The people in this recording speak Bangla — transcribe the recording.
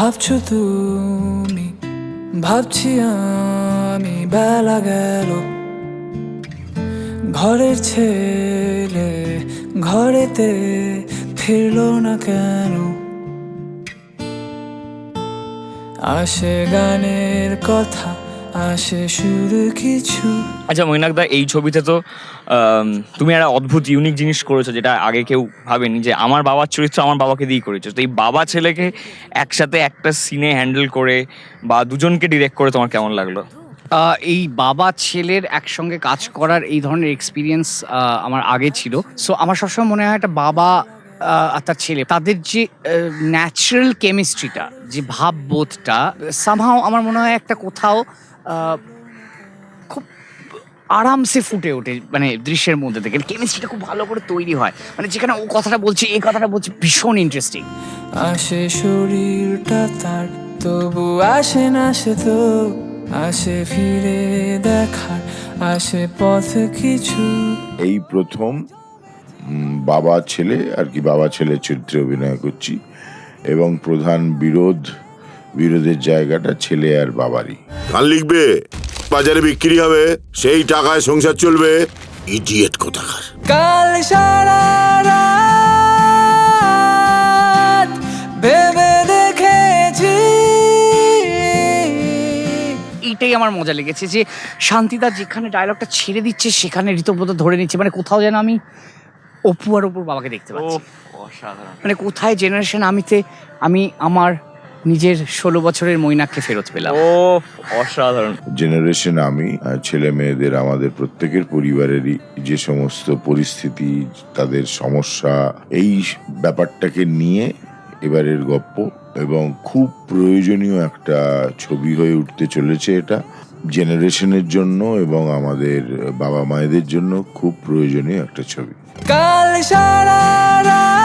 ভাবছ তুমি? ভাবছি আমি বেলা গেল। ঘরের ছেলে ঘরেতে ফিরল না কেন? আসে গানের কথা আচ্ছা মৈনাকদা এই ছবিতে তো তুমি একটা অদ্ভুত ইউনিক জিনিস করেছ যেটা আগে কেউ ভাবেনি যে আমার বাবার চরিত্র আমার বাবাকে দিয়েই করেছ। তো এই বাবা ছেলেকে একসাথে একটা সিনে হ্যান্ডেল করে বা দুজনকে ডিরেক্ট করে তোমার কেমন লাগল? এই বাবা ছেলের একসঙ্গে কাজ করার এই ধরনের এক্সপিরিয়েন্স আমার আগে ছিল। সো আমার সবসময় মনে হয় একটা বাবা আর তার ছেলে তাদের যে ন্যাচারাল কেমিস্ট্রিটা যে ভাববোধটা সামহাও আমার মনে হয় একটা কোথাও খুব আরামসে ফুটে ওঠে মানে দৃশ্যের মধ্যে থেকে। কেমিস্ট্রিটা খুব ভালো করে তৈরি হয়। মানে যেখানে ও কথাটা বলছে এই কথাটা বলছে ভীষণ ইন্টারেস্টিং আসে শরীরটা তার তবু আসে না সে তো। আসে ফিরে দেখার আসে পথ কিছু। এই প্রথম বাবা ছেলে আর কি বাবা ছেলে চরিত্রে অভিনয় করছি এবং প্রধান বিরোধ বিরোধের জায়গাটা ছেলে আর বাবারই। গান লিখবে বাজারে বিক্রি হবে সেই টাকায় সংসার চলবে। ইডিয়েট কোথাকার। কাল সারা রাত ভেবে দেখেছি। এইটাই আমার মজা লেগেছে যে শান্তিদা যেখানে ডায়লগটা ছেড়ে দিচ্ছে সেখানে ঋতব্রত ধরে নিচ্ছে। মানে কোথাও যেন আমি অপু আর অপুর বাবাকে দেখতে পাচ্ছি। মানে কোথায় জেনারেশন আমিতে আমি আমার নিজের ষোলো বছরের মৈনাককে ফেরত পেলাম। ও অসাধারণ। জেনারেশন আমি আর ছেলে মেয়েদের আমাদের প্রত্যেকের পরিবারেরই যে সমস্ত পরিস্থিতি তাদের সমস্যা এই ব্যাপারটাকে নিয়ে এবারের গপ্প এবং খুব প্রয়োজনীয় একটা ছবি হয়ে উঠতে চলেছে এটা। জেনারেশনের জন্য এবং আমাদের বাবা মায়েদের জন্য খুব প্রয়োজনীয় একটা ছবি। কাল সারা